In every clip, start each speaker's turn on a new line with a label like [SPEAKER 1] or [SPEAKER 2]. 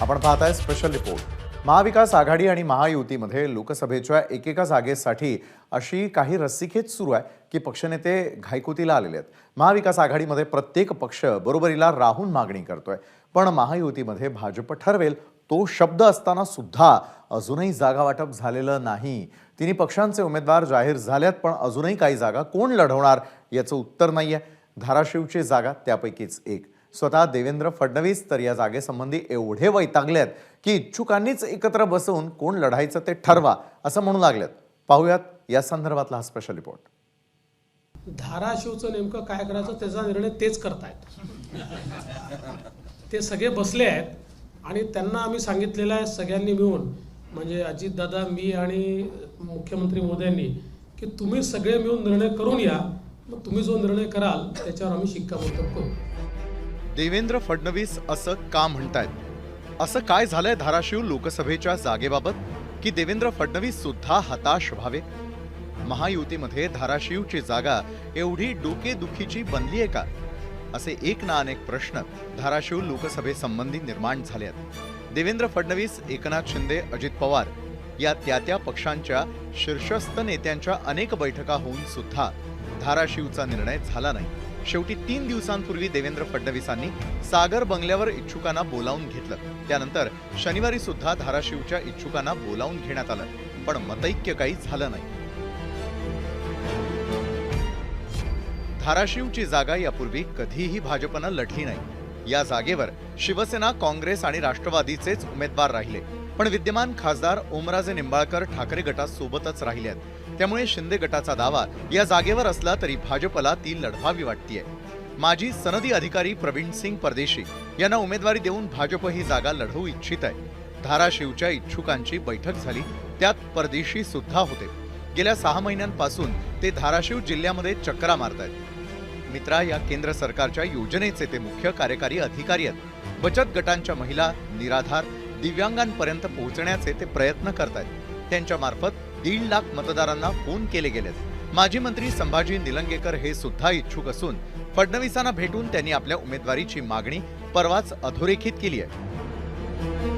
[SPEAKER 1] आपण पाहताय special report महाविकास आघाडी आणि महायुतीमध्ये लोकसभेच्या एकेका जागेसाठी अशी काही रस्सीखेच सुरू आहे की पक्षनेते घायकुतीला आलेले आहेत. महाविकास आघाडीमध्ये प्रत्येक पक्ष बरोबरीला राहून मागणी करतोय. पण महायुतीमध्ये भाजप ठरवेल तो शब्द असताना सुद्धा अजूनही जागा वाटप झालेलं नाही. तिन्ही पक्षांचे उमेदवार जाहीर झाल्यात पण अजूनही काही जागा कोण लढवणार याचं उत्तर नाही आहे धाराशिवची जागा त्यापैकीच एक. स्वतः देवेंद्र फडणवीस तर या जागेसंबंधी एवढे वैतागलेत की इच्छुकांनीच एकत्र बसवून कोण लढायचं ते ठरवा असं म्हणू लागलेत. पाहूयात या संदर्भातला हा स्पेशल रिपोर्ट
[SPEAKER 2] धाराशिवचं नेमकं काय करायचं त्याचा निर्णय तेच करतायत. ते सगळे बसले आहेत आणि त्यांना आम्ही सांगितलेलं आहे सगळ्यांनी मिळून म्हणजे अजितदादा मी आणि मुख्यमंत्री मोदयांनी की तुम्ही सगळे मिळून निर्णय करून या. मग तुम्ही जो निर्णय कराल त्याच्यावर आम्ही शिक्कामोर्तब करू.
[SPEAKER 1] देवेंद्र फडणवीस असं का म्हणतायत? असं काय झालंय धाराशिव लोकसभेच्या जागेबाबत की देवेंद्र फडणवीस सुद्धा हताश व्हावे? महायुतीमध्ये धाराशिवची जागा एवढी डोकेदुखीची बनली आहे का? असे एक ना अनेक प्रश्न धाराशिव लोकसभेसंबंधी निर्माण झाले आहेत देवेंद्र फडणवीस एकनाथ शिंदे अजित पवार या त्या त्या पक्षांच्या शीर्षस्थ नेत्यांच्या अनेक बैठका होऊन सुद्धा धाराशिवचा निर्णय झाला नाही. शेवटी तीन दिवसांपूर्वी देवेंद्र फडणवीसांनी सागर बंगल्यावर इच्छुकांना बोलावून घेतलं. त्यानंतर शनिवारी सुद्धा धाराशिवच्या इच्छुकांना बोलावून घेण्यात आलं. पण मतैक्य काही झालं नाही. धाराशिवची जागा यापूर्वी कधीही भाजपनं लढली नाही. या जागेवर शिवसेना काँग्रेस आणि राष्ट्रवादीचेच उमेदवार राहिले. पण विद्यमान खासदार ओमराजे निंबाळकर ठाकरे गटात सोबतच राहिले आहेत. त्यामुळे शिंदे गटाचा दावा या जागेवर असला तरी भाजपला ती लढवावी वाटतीये. माजी सनदी अधिकारी प्रवीण सिंग परदेशी यांना उमेदवारी देऊन भाजप ही जागा लढवू इच्छित आहे. धाराशिवच्या इच्छुकांची बैठक झाली त्यात परदेशी सुद्धा होते. गेल्या सहा महिन्यांपासून ते धाराशिव जिल्ह्यामध्ये चक्रा मारतायत मित्रा या केंद्र सरकारच्या योजनेचे ते मुख्य कार्यकारी अधिकारी आहेत. बचत गटांच्या महिला निराधार दिव्यांगांपर्यंत पोहोचण्याचे ते प्रयत्न करत त्यांच्या मार्फत दीड लाख मतदारांना फोन केले गेलेत. माजी मंत्री संभाजी निलंगेकर हे सुद्धा इच्छुक असून फडणवीसांना भेटून त्यांनी आपल्या उमेदवारीची मागणी परवाच अधोरेखित केली आहे.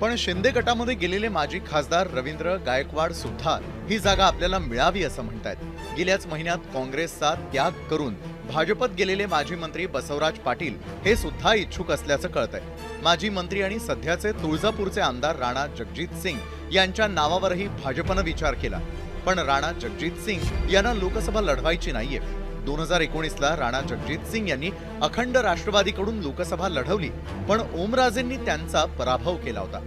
[SPEAKER 1] पण शिंदे गटामध्ये गेलेले माजी खासदार रवींद्र गायकवाड सुद्धा ही जागा आपल्याला मिळावी असं म्हणतायत. गेल्याच महिन्यात काँग्रेसचा त्याग करून भाजपत गेलेले माजी मंत्री बसवराज पाटील हे सुद्धा इच्छुक असल्याचं कळतंय. माजी मंत्री आणि सध्याचे तुळजापूरचे आमदार राणा जगजित सिंग यांच्या नावावरही भाजपनं विचार केला. पण राणा जगजित सिंग यांना लोकसभा लढवायची नाहीये. दोन हजार एकोणीसला राणा जगजित सिंग यांनी अखंड राष्ट्रवादीकडून लोकसभा लढवली पण ओमराजेंनी त्यांचा पराभव केला होता.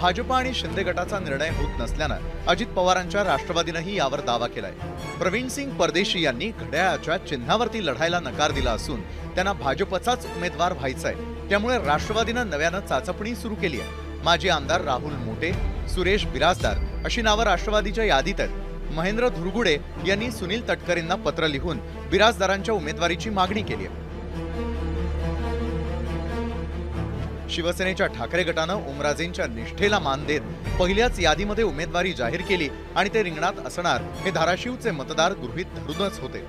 [SPEAKER 1] भाजपा आणि शिंदे गटाचा निर्णय होत नसल्यानं अजित पवारांच्या राष्ट्रवादीनंही यावर दावा केलाय. प्रवीण सिंग परदेशी यांनी घड्याळाच्या चिन्हावरती लढायला नकार दिला असून त्यांना भाजपचाच उमेदवार व्हायचाय. त्यामुळे राष्ट्रवादीनं नव्यानं चाचपणी सुरू केली आहे. माजी आमदार राहुल मोटे सुरेश बिराजदार अशी नावं राष्ट्रवादीच्या यादीत आहेत. महेंद्र धुरगुडे यांनी सुनील तटकरेंना पत्र लिहून बिराजदारांच्या उमेदवारीची मागणी केली आहे. शिवसेनेच्या ठाकरे गटानं ओमराजेंच्या निष्ठेला मान देत पहिल्याच यादीमध्ये उमेदवारी जाहीर केली आणि ते रिंगणात असणार हे धाराशिवचे मतदार गृहीत धरूनच होते.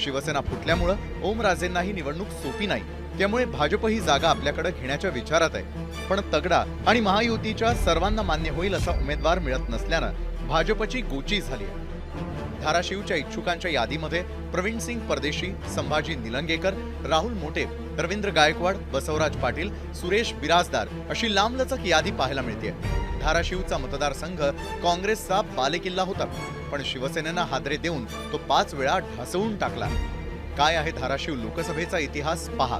[SPEAKER 1] शिवसेना फुटल्यामुळं ओमराजेंना ही निवडणूक सोपी नाही. त्यामुळे भाजप ही जागा आपल्याकडे घेण्याच्या विचारात आहे. पण तगडा आणि महायुतीच्या सर्वांना मान्य होईल असा उमेदवार मिळत नसल्यानं भाजपची गोची झाली आहे. धाराशिवच्या इच्छुकांच्या यादीमध्ये प्रवीण सिंग परदेशी संभाजी निलंगेकर राहुल मोटे रवींद्र गायकवाड बसवराज पाटील सुरेश बिराजदार अशी लांबलचक यादी पाहायला मिळते. धाराशिवचा मतदारसंघ काँग्रेसचा बालेकिल्ला होता पण शिवसेनेनं हादरे देऊन तो पाच वेळा ढासळून टाकला. काय आहे धाराशिव लोकसभेचा इतिहास पहा.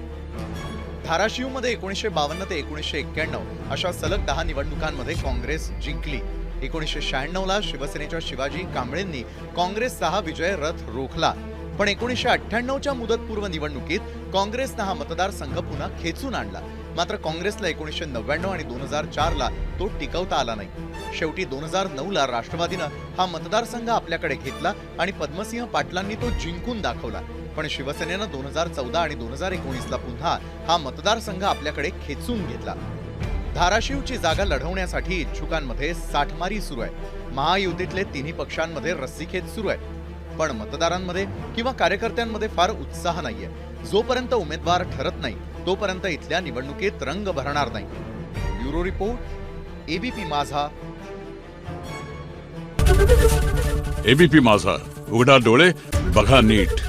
[SPEAKER 1] धाराशिवमध्ये एकोणीसशे बावन्न ते एकोणीसशे एक्क्याण्णव अशा सलग दहा निवडणुकांमध्ये काँग्रेस जिंकली. एकोणीसशे शहाण्णवला शिवसेनेच्या शिवाजी कांबळेंनी काँग्रेसचा हा विजय रथ रोखला. पण एकोणीसशे अठ्ठ्याण्णवच्या मुदतपूर्व निवडणुकीत काँग्रेसनं हा मतदारसंघ पुन्हा खेचून आणला. मात्र काँग्रेसला एकोणीसशे नव्याण्णव आणि दोन हजार चारला तो टिकवता आला नाही. शेवटी दोन हजार नऊला राष्ट्रवादीनं हा मतदारसंघ आपल्याकडे घेतला आणि पद्मसिंह पाटलांनी तो जिंकून दाखवला. पण शिवसेनेनं दोन हजार चौदा आणि दोन हजार एकोणीसला पुन्हा हा मतदारसंघ आपल्याकडे खेचून घेतला. धाराशिवची जागा लढवण्यासाठी इच्छुकांमध्ये साठमारी सुरू आहे. महायुतीतले तिन्ही पक्षांमध्ये रस्सीखेच सुरू आहे. पण मतदारांमध्ये किंवा कार्यकर्त्यांमध्ये फार उत्साह नाहीये. जोपर्यंत उमेदवार ठरत नाही तोपर्यंत इथल्या निवडणुकीत रंग भरणार नाही. Bureau report ABP Majha.
[SPEAKER 3] ABP Majha. उघडा डोळे बघा नीट.